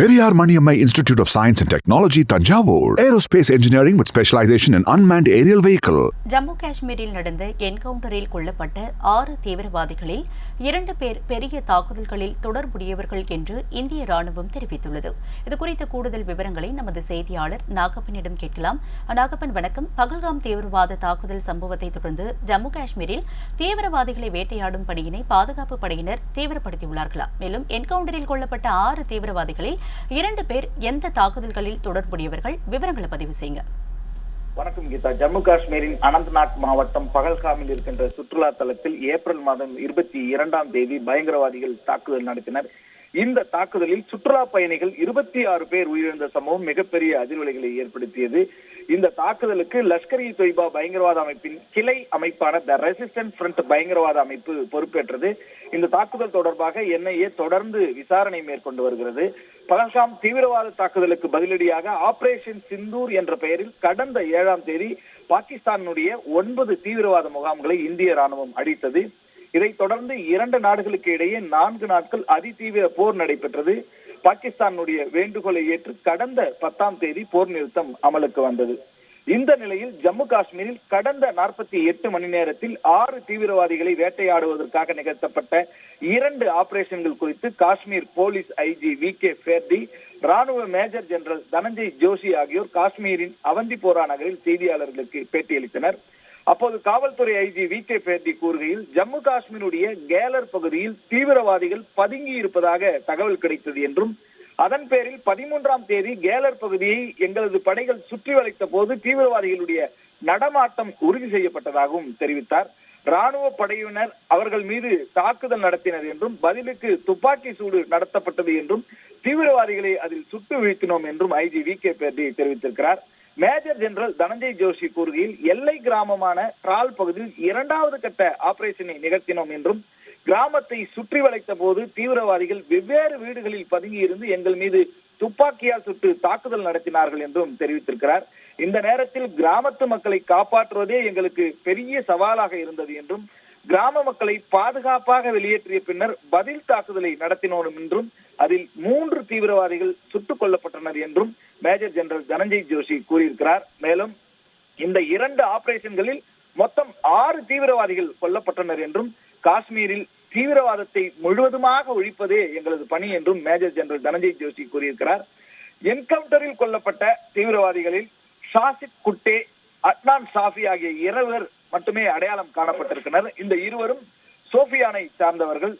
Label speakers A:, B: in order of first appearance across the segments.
A: Periyar Maniammai institute of science and technology Thanjavur aerospace engineering with specialisation in unmanned aerial vehicle
B: Jammu காஷ்மீரில் நடந்த என்கவுண்டரில் கொல்லப்பட்ட ஆறு தீவிரவாதிகளில் இரண்டு பேர் பெரிய தாக்குதல்களில் தொடர்புடையவர்கள் என்று இந்திய ராணுவம் தெரிவித்துள்ளது இது குறித்த கூடுதல் விவரங்களை நமது செய்தியாளர் நாகப்பனிடம் கேட்கலாம் நாகப்பன் வணக்கம் பகல்காம் தீவிரவாத தாக்குதல் சம்பவத்தை தொடர்ந்து ஜம்மு காஷ்மீரில் தீவிரவாதிகளை வேட்டையாடும் பணியினை பாதுகாப்பு படையினர் தீவிரப்படுத்தியுள்ளார்களா மேலும் என்கவுண்டரில் கொல்லப்பட்ட ஆறு தீவிரவாதிகளில் இரண்டு பேர் எந்த தாக்குதல்களில் தொடர்புடையவர்கள் விவரங்களை பதிவு செய்யுங்க
C: வணக்கம் கீதா ஜம்மு காஷ்மீரின் அனந்த்நாக் மாவட்டம் பகல்காமில் இருக்கின்ற சுற்றுலா தலத்தில் ஏப்ரல் மாதம் இருபத்தி இரண்டாம் தேதி பயங்கரவாதிகள் தாக்குதல் நடத்தினர் இந்த தாக்குதலில் சுற்றுலா பயணிகள் இருபத்தி ஆறு பேர் உயிரிழந்த சம்பவம் மிகப்பெரிய அதிர்வலைகளை ஏற்படுத்தியது இந்த தாக்குதலுக்கு லஷ்கர் இ தொய்பா பயங்கரவாத அமைப்பின் கிளை அமைப்பான த ரெசிஸ்டன்ஸ் ஃப்ரண்ட் பயங்கரவாத அமைப்பு பொறுப்பேற்றது இந்த தாக்குதல் தொடர்பாக என்ஐஏ தொடர்ந்து விசாரணை மேற்கொண்டு வருகிறது பழன்சாம் தீவிரவாத தாக்குதலுக்கு பதிலடியாக ஆபரேஷன் சிந்தூர் என்ற பெயரில் கடந்த ஏழாம் தேதி பாகிஸ்தானுடைய ஒன்பது தீவிரவாத முகாம்களை இந்திய ராணுவம் அடித்தது இதைத் தொடர்ந்து இரண்டு நாடுகளுக்கு இடையே நான்கு நாட்கள் அதிதீவிர போர் நடைபெற்றது பாகிஸ்தானுடைய வேண்டுகோளை ஏற்று கடந்த பத்தாம் தேதி போர் நிறுத்தம் அமலுக்கு வந்தது இந்த நிலையில் ஜம்மு காஷ்மீரில் கடந்த நாற்பத்தி எட்டு மணி நேரத்தில் ஆறு தீவிரவாதிகளை வேட்டையாடுவதற்காக நிகழ்த்தப்பட்ட இரண்டு ஆபரேஷன்கள் குறித்து Kashmir police IG V K Birdi ராணுவ மேஜர் ஜெனரல் தனஞ்சய் ஜோஷி ஆகியோர் காஷ்மீரின் அவந்திபோரா நகரில் செய்தியாளர்களுக்கு பேட்டியளித்தனர் அப்போது காவல்துறை ஐஜி வி கே பேர்டி கூறுகையில் ஜம்மு காஷ்மீருடைய கேலர் பகுதியில் தீவிரவாதிகள் பதுங்கி இருப்பதாக தகவல் கிடைத்தது என்றும் அதன் பேரில் பதிமூன்றாம் தேதி கேலர் பகுதியை எங்களது படைகள் சுற்றி வளைத்த போது தீவிரவாதிகளுடைய நடமாட்டம் உறுதி செய்யப்பட்டதாகவும் தெரிவித்தார் ராணுவ படையினர் அவர்கள் மீது தாக்குதல் நடத்தினர் என்றும் பதிலுக்கு துப்பாக்கி சூடு நடத்தப்பட்டது என்றும் தீவிரவாதிகளை அதில் சுட்டு வீழ்த்தினோம் என்றும் ஐஜி வி கே பேர்டி தெரிவித்திருக்கிறார் மேஜர் ஜெனரல் தனஞ்சய் ஜோஷி கூறுகையில் எல்லை கிராமமான ட்ரால் பகுதியில் இரண்டாவது கட்ட ஆபரேஷனை நிகழ்த்தினோம் என்றும் கிராமத்தை சுற்றி வளைத்த போது தீவிரவாதிகள் வெவ்வேறு வீடுகளில் பதுங்கி இருந்து எங்கள் மீது துப்பாக்கியால் சுட்டு தாக்குதல் நடத்தினார்கள் என்றும் தெரிவித்திருக்கிறார் இந்த நேரத்தில் கிராமத்து மக்களை காப்பாற்றுவதே எங்களுக்கு பெரிய சவாலாக இருந்தது என்றும் கிராம மக்களை பாதுகாப்பாக வெளியேற்றிய பின்னர் பதில் தாக்குதலை நடத்தினோம் என்றும் அதில் மூன்று தீவிரவாதிகள் சுட்டுக் கொல்லப்பட்டனர் என்றும் மேஜர் ஜெனரல் தனஞ்சய் ஜோஷி கூறியிருக்கிறார் மேலும் இந்த இரண்டு ஆபரேஷன்களில் மொத்தம் ஆறு தீவிரவாதிகள் கொல்லப்பட்டனர் என்றும் காஷ்மீரில் தீவிரவாதத்தை முழுவதுமாக ஒழிப்பதே எங்களது பணி என்றும் மேஜர் ஜெனரல் தனஞ்சய் ஜோஷி கூறியிருக்கிறார் என்கவுண்டரில் கொல்லப்பட்ட தீவிரவாதிகளில் ஷாசித் குட்டே அட்னான் ஷாஃபி ஆகிய இருவர் மட்டுமே அடையாளம் காணப்பட்டிருக்கிறார் இந்த இருவரும் சோபியானை சார்ந்தவர்கள்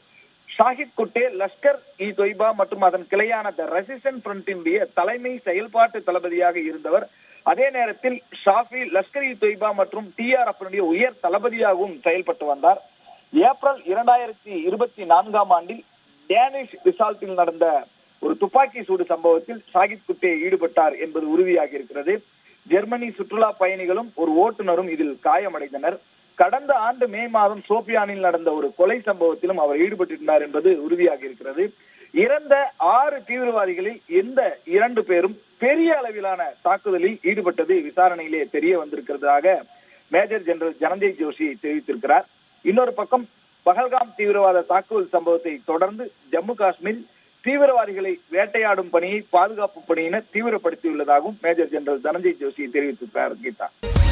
C: ஷாஹித் குட்டே லஷ்கர் இ தொய்பா மற்றும் அதன் கிளையான த ரெசிஸ்டன்ட் பிரண்டின் தலைமை செயல்பாட்டு தளபதியாக இருந்தவர் அதே நேரத்தில் ஷாஃபி லஷ்கர் இ தொய்பா மற்றும் டிஆர்எஃப் உயர் தளபதியாகவும் செயல்பட்டு வந்தார் ஏப்ரல் இரண்டாயிரத்தி இருபத்தி நான்காம் ஆண்டில் டேனிஷ் ரிசால்ட்டில் நடந்த ஒரு துப்பாக்கி சூடு சம்பவத்தில் சாகித் குட்டே ஈடுபட்டார் என்பது உறுதியாகி இருக்கிறது ஜெர்மனி சுற்றுலா பயணிகளும் ஒரு ஓட்டுநரும் இதில் காயமடைந்தனர் கடந்த ஆண்டு மே மாதம் சோபியானில் நடந்த ஒரு கொலை சம்பவத்திலும் அவர் ஈடுபட்டிருந்தார் என்பது உறுதியாகி இருக்கிறது இறந்த ஆறு தீவிரவாதிகளில் எந்த இரண்டு பேரும் பெரிய அளவிலான தாக்குதலில் ஈடுபட்டது விசாரணையிலே தெரிய வந்திருக்கிறதாக மேஜர் ஜெனரல் ஜனஞ்சய் ஜோஷி தெரிவித்திருக்கிறார் இன்னொரு பக்கம் பகல்காம் தீவிரவாத தாக்குதல் சம்பவத்தை தொடர்ந்து ஜம்மு காஷ்மீர் தீவிரவாதிகளை வேட்டையாடும் பணியை பாதுகாப்பு பணியினர் தீவிரப்படுத்தியுள்ளதாகவும் மேஜர் ஜெனரல் தனஞ்சய் ஜோஷி தெரிவித்திருக்கிறார் கீதா